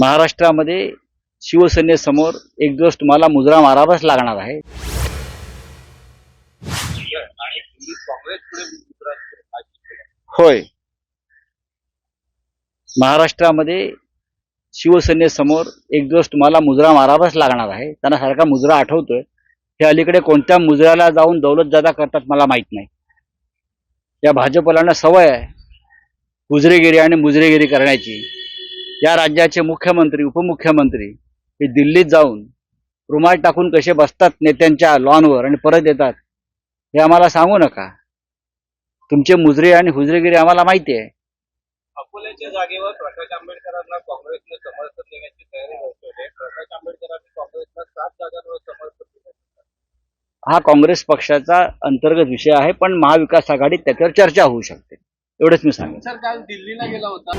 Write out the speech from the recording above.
महाराष्ट्रामध्ये शिवसेनेसमोर एक दिवस तुम्हाला मुजरा मारावाच लागणार आहे. होय. महाराष्ट्रामध्ये शिवसेनेसमोर एक दिवस तुम्हाला मुजरा मारावाच लागणार आहे. त्यांना सारखा मुजरा आठवतोय. हे अलीकडे कोणत्या मुजऱ्याला जाऊन दौलतजादा करतात मला माहीत नाही. या भाजपला सवय आहे. हुजरेगिरी आणि मुजरेगिरी करण्याची. या राज्याचे मुख्यमंत्री उपमुख्यमंत्री हे दिल्लीत जाऊन रुमाल टाकून कसे बसतात नेत्यांच्या लॉनवर आणि परत येतात हे आम्हाला सांगू नका. तुमचे मुजरे आणि हुजरेगिरी आम्हाला माहिती आहे. अकोल्याच्या जागेवर प्रकाश आंबेडकरांना काँग्रेसने समर्थन देण्याची तयारी दर्शवली प्रकाश आंबेडकरांनी काँग्रेसला सात जागांवर समर्थन दिलं. हा काँग्रेस पक्षाचा अंतर्गत विषय आहे पण महाविकास आघाडीत त्याच्यावर चर्चा होऊ शकते. एवढंच मी सांगेन. सर काल दिल्लीला गेला होता.